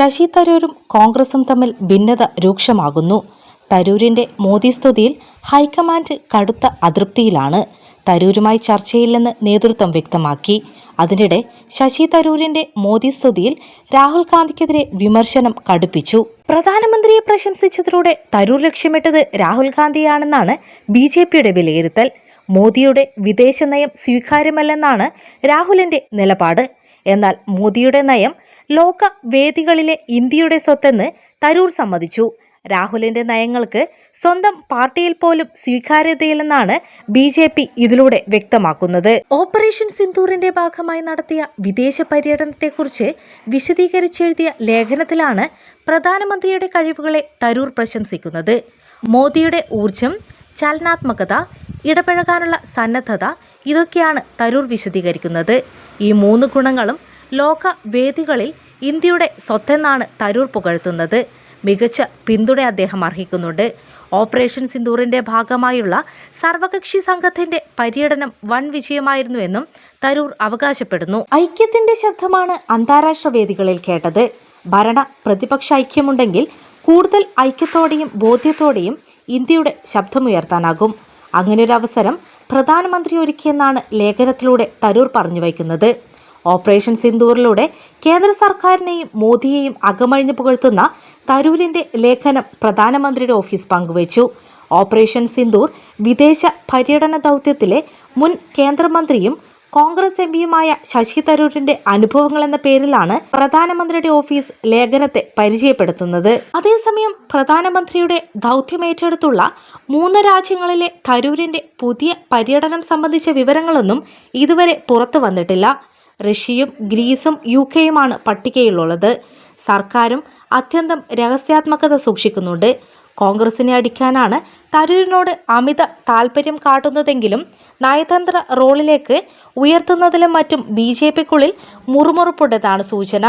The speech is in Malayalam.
ശശി തരൂരും കോൺഗ്രസും തമ്മിൽ ഭിന്നത രൂക്ഷമാകുന്നു. തരൂരിന്റെ മോദി സ്തുതിയിൽ ഹൈക്കമാൻഡ് കടുത്ത അതൃപ്തിയിലാണ്. തരൂരുമായി ചർച്ചയില്ലെന്ന് നേതൃത്വം വ്യക്തമാക്കി. അതിനിടെ ശശി തരൂരിന്റെ മോദി സ്തുതിയിൽ രാഹുൽ ഗാന്ധിക്കെതിരെ വിമർശനം കടുപ്പിച്ചു. പ്രധാനമന്ത്രിയെ പ്രശംസിച്ചതിലൂടെ തരൂർ ലക്ഷ്യമിട്ടത് രാഹുൽ ഗാന്ധിയാണെന്നാണ് ബി ജെ പിയുടെ വിലയിരുത്തൽ. മോദിയുടെ വിദേശ നയം സ്വീകാര്യമല്ലെന്നാണ് രാഹുലിന്റെ നിലപാട്. എന്നാൽ മോദിയുടെ നയം ലോക വേദികളിലെ ഇന്ത്യയുടെ സ്വത്തെന്ന് തരൂർ സമ്മതിച്ചു. രാഹുലിന്റെ നയങ്ങൾക്ക് സ്വന്തം പാർട്ടിയിൽ പോലും സ്വീകാര്യതയില്ലെന്നാണ് ബി ജെ പി ഇതിലൂടെ വ്യക്തമാക്കുന്നത്. ഓപ്പറേഷൻ സിന്ദൂറിന്റെ ഭാഗമായി നടത്തിയ വിദേശ പര്യടനത്തെക്കുറിച്ച് വിശദീകരിച്ചെഴുതിയ ലേഖനത്തിലാണ് പ്രധാനമന്ത്രിയുടെ കഴിവുകളെ തരൂർ പ്രശംസിക്കുന്നത്. മോദിയുടെ ഊർജം ചലനാത്മകത ഇടപഴകാനുള്ള സന്നദ്ധത ഇതൊക്കെയാണ് തരൂർ വിശദീകരിക്കുന്നത്. ഈ മൂന്ന് ഗുണങ്ങളും ലോക വേദികളിൽ ഇന്ത്യയുടെ സ്വത്തെന്നാണ് തരൂർ പുകഴ്ത്തുന്നത്. മികച്ച പിന്തുണ അദ്ദേഹം അർഹിക്കുന്നുണ്ട്. ഓപ്പറേഷൻ സിന്ദൂറിന്റെ ഭാഗമായുള്ള സർവകക്ഷി സംഘത്തിന്റെ പര്യടനം വൻ വിജയമായിരുന്നുവെന്നും തരൂർ അവകാശപ്പെടുന്നു. ഐക്യത്തിന്റെ ശബ്ദമാണ് അന്താരാഷ്ട്ര വേദികളിൽ കേട്ടത്. ഭരണ പ്രതിപക്ഷ ഐക്യമുണ്ടെങ്കിൽ കൂടുതൽ ഐക്യത്തോടെയും ബോധ്യത്തോടെയും ഇന്ത്യയുടെ ശബ്ദമുയർത്താനാകും. അങ്ങനൊരു അവസരം പ്രധാനമന്ത്രി ഒരുക്കിയെന്നാണ് ലേഖനത്തിലൂടെ തരൂർ പറഞ്ഞു വയ്ക്കുന്നത്. ഓപ്പറേഷൻ സിന്ദൂറിലൂടെ കേന്ദ്ര സർക്കാരിനെയും മോദിയെയും അകമഴിഞ്ഞു പുകഴ്ത്തുന്ന തരൂരിന്റെ ലേഖനം പ്രധാനമന്ത്രിയുടെ ഓഫീസ് പങ്കുവച്ചു. ഓപ്പറേഷൻ സിന്ദൂർ വിദേശ പര്യടന ദൗത്യത്തിലെ മുൻ കേന്ദ്രമന്ത്രിയും കോൺഗ്രസ് എം പിയുമായ ശശി തരൂരിന്റെ അനുഭവങ്ങൾ എന്ന പേരിലാണ് പ്രധാനമന്ത്രിയുടെ ഓഫീസ് ലേഖനത്തെ പരിചയപ്പെടുത്തുന്നത്. അതേസമയം പ്രധാനമന്ത്രിയുടെ ദൗത്യമേറ്റെടുത്തുള്ള മൂന്ന് രാജ്യങ്ങളിലെ തരൂരിന്റെ പുതിയ പര്യടനം സംബന്ധിച്ച വിവരങ്ങളൊന്നും ഇതുവരെ പുറത്തു വന്നിട്ടില്ല. റഷ്യയും ഗ്രീസും യു കെയുമാണ് പട്ടികയിലുള്ളത്. സർക്കാരും അത്യന്തം രഹസ്യാത്മകത സൂക്ഷിക്കുന്നുണ്ട്. കോൺഗ്രസിനെ അടിക്കാനാണ് തരൂരിനോട് അമിത താൽപ്പര്യം കാട്ടുന്നതെങ്കിലും നയതന്ത്ര റോളിലേക്ക് ഉയർത്തുന്നതിലും മറ്റും ബി ജെ പിക്കുള്ളിൽ മുറുമുറുപ്പുണ്ടെന്നാണ് സൂചന.